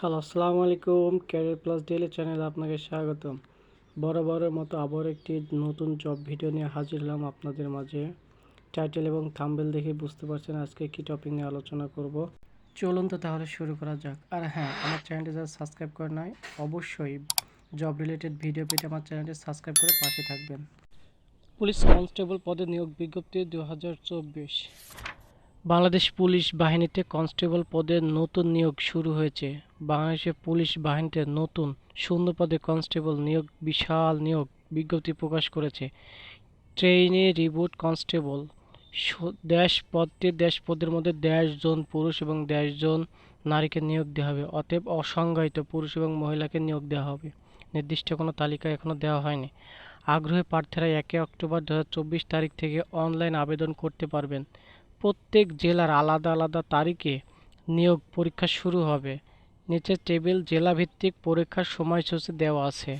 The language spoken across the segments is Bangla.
হ্যালো, আসসালামু আলাইকুম। ক্যারিয়ার প্লাস ডেলি চ্যানেলে আপনাকে স্বাগতম। বরাবরের মতো আবার একটি নতুন জব ভিডিও নিয়ে হাজির হলাম আপনাদের মাঝে। টাইটেল এবং থাম্বেল দেখে বুঝতে পারছেন আজকে কি টপিক নিয়ে আলোচনা করব। চলুন তো তাহলে শুরু করা যাক। আর হ্যাঁ আমার চ্যানেলটি যারা সাবস্ক্রাইব করে নাই, অবশ্যই জব রিলেটেড ভিডিও পেতে আমার চ্যানেলটি সাবস্ক্রাইব করে পাশে থাকবেন। পুলিশ কনস্টেবল পদে নিয়োগ বিজ্ঞপ্তি দু হাজার চব্বিশ। বাংলাদেশ পুলিশ বাহিনীতে কনস্টেবল পদে নতুন নিয়োগ শুরু হয়েছে। বাংলাদেশের পুলিশ বাহিনীতে নতুন শূন্য পদে কনস্টেবল নিয়োগ, বিশাল নিয়োগ বিজ্ঞপ্তি প্রকাশ করেছে। ট্রেইনি রিবুট কনস্টেবল দেশ পদটি দেশ পদের মধ্যে দেশ জন পুরুষ এবং দেশ জন নারীকে নিয়োগ দেওয়া হবে। অতএব অসংজ্ঞায়িত পুরুষ এবং মহিলাকে নিয়োগ দেওয়া হবে। নির্দিষ্ট কোনো তালিকা এখনও দেওয়া হয়নি। আগ্রহী প্রার্থীরা একে অক্টোবর দু হাজার চব্বিশ তারিখ থেকে অনলাইন আবেদন করতে পারবেন। প্রত্যেক জেলার আলাদা আলাদা তারিখে নিয়োগ পরীক্ষা শুরু হবে। নিচের টেবিল জেলাভিত্তিক পরীক্ষার সময়সূচি দেওয়া আছে।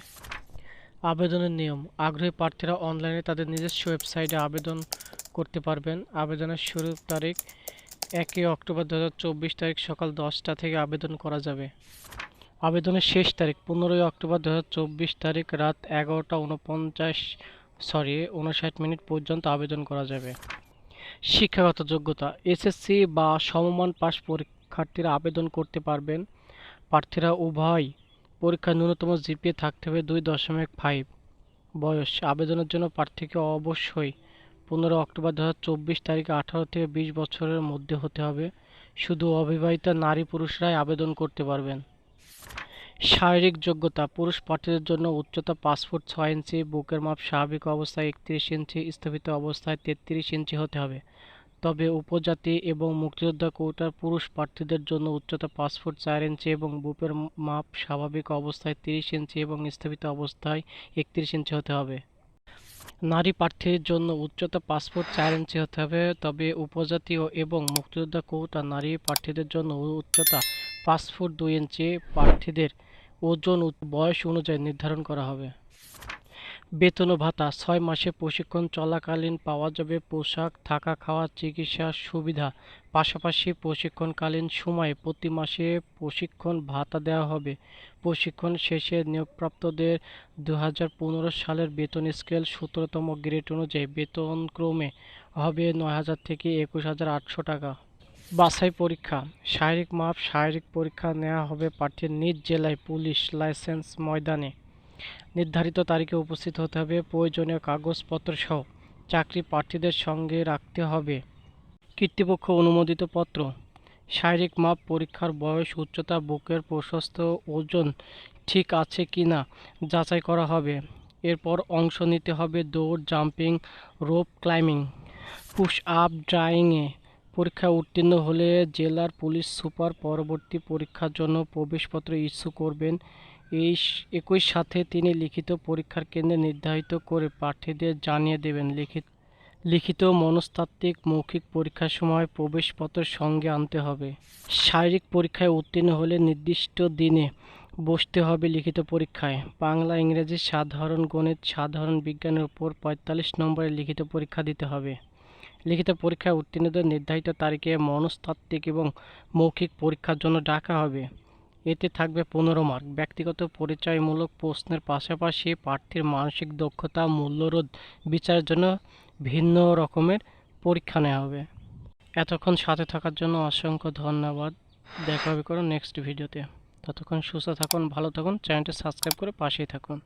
আবেদনের নিয়ম। আগ্রহী প্রার্থীরা অনলাইনে তাদের নিজস্ব ওয়েবসাইটে আবেদন করতে পারবেন। আবেদনের শুরুর তারিখ একই অক্টোবর দু হাজার চব্বিশ তারিখ সকাল দশটা থেকে আবেদন করা যাবে। আবেদনের শেষ তারিখ পনেরোই অক্টোবর দু হাজার চব্বিশ তারিখ রাত এগারোটা উনপঞ্চাশ সরি উনষাট মিনিট পর্যন্ত আবেদন করা যাবে। শিক্ষাগত যোগ্যতা এসএসসি বা সমমান পাস পরীক্ষার্থীরা আবেদন করতে পারবেন। প্রার্থীরা উভয় পরীক্ষার ন্যূনতম জিপিএ থাকতে হবে দুই দশমিক ফাইভ বয়স। আবেদনের জন্য প্রার্থীকে অবশ্যই পনেরো অক্টোবর দু হাজার চব্বিশ তারিখে আঠারো থেকে বিশ বছরের মধ্যে হতে হবে। শুধু অবিবাহিতা নারী পুরুষরাই আবেদন করতে পারবেন। শারীরিক যোগ্যতা, পুরুষ প্রার্থীদের জন্য উচ্চতা পাঁচ ফুট ছয় ইঞ্চি, বুকের মাপ স্বাভাবিক অবস্থায় একত্রিশ ইঞ্চি, স্থপিত অবস্থায় তেত্রিশ ইঞ্চি হতে হবে। তবে উপজাতি এবং মুক্তিযোদ্ধা কোটার পুরুষ প্রার্থীদের জন্য উচ্চতা পাঁচ ফুট চার ইঞ্চি এবং বুকের মাপ স্বাভাবিক অবস্থায় তিরিশ ইঞ্চি এবং স্থপিত অবস্থায় একত্রিশ ইঞ্চি হতে হবে। নারী প্রার্থীর জন্য উচ্চতা পাঁচ ফুট চার ইঞ্চি হতে হবে, তবে উপজাতি এবং মুক্তিযোদ্ধা কোটা নারী প্রার্থীদের জন্য উচ্চতা পাঁচ ফুট দুই ইঞ্চি প্রার্থীদের ওজন বয়স অনুযায়ী নির্ধারণ করা হবে। বেতন ও ভাতা, ছয় মাসে প্রশিক্ষণ চলাকালীন পাওয়া যাবে, পোশাক, থাকা খাওয়া চিকিৎসার সুবিধা। পাশাপাশি প্রশিক্ষণকালীন সময়ে প্রতি মাসে প্রশিক্ষণ, ভাতা দেওয়া হবে। প্রশিক্ষণ শেষে নিয়োগপ্রাপ্তদের দু হাজার পনেরো সালের বেতন স্কেল সতেরোতম গ্রেড অনুযায়ী বেতন ক্রমে হবে নয় হাজার থেকে একুশ হাজার আটশো টাকা। বাছাই পরীক্ষা। শারীরিক মাপ, শারীরিক পরীক্ষা নেওয়া হবে প্রার্থীর নিজ জেলায় পুলিশ লাইসেন্স ময়দানে। নির্ধারিত তারিখে উপস্থিত হতে হবে প্রয়োজনীয় কাগজপত্র সহ। চাকরি প্রার্থীদের সঙ্গে রাখতে হবে কর্তৃপক্ষ অনুমোদিত পত্র। শারীরিক মাপ পরীক্ষার বয়স, উচ্চতা, বুকের প্রশস্ত ওজন ঠিক আছে কি না যাচাই করা হবে। এরপর অংশ নিতে হবে দৌড়, jumping, rope climbing, push up, ড্রাইংয়ে। পরীক্ষায় উত্তীর্ণ হলে জেলার পুলিশ সুপার পরবর্তী পরীক্ষার জন্য প্রবেশপত্র ইস্যু করবেন। এই একই সাথে তিনি লিখিত পরীক্ষার কেন্দ্রে নির্ধারিত করে প্রার্থীদের জানিয়ে দেবেন। লিখিত লিখিত মনস্তাত্ত্বিক মৌখিক পরীক্ষার সময় প্রবেশপত্র সঙ্গে আনতে হবে। শারীরিক পরীক্ষায় উত্তীর্ণ হলে নির্দিষ্ট দিনে বসতে হবে লিখিত পরীক্ষায়। বাংলা, ইংরেজি সাধারণ গণিত, সাধারণ বিজ্ঞানের উপর পঁয়তাল্লিশ নম্বরের লিখিত পরীক্ষা দিতে হবে। লিখিত পরীক্ষায় উত্তীর্ণদের নির্ধারিত তারিখে মনস্তাত্ত্বিক এবং মৌখিক পরীক্ষার জন্য ডাকা হবে। এতে থাকবে পনেরো মার্ক। ব্যক্তিগত পরিচয়মূলক প্রশ্নের পাশাপাশি প্রার্থীর মানসিক দক্ষতা মূল্যরোধ বিচারের জন্য ভিন্ন রকমের পরীক্ষা নেওয়া হবে। এতক্ষণ সাথে থাকার জন্য অসংখ্য ধন্যবাদ। দেখা হবে করুন নেক্সট ভিডিওতে ততক্ষণ সুস্থ থাকুন, ভালো থাকুন, চ্যানেলটি সাবস্ক্রাইব করে পাশেই থাকুন।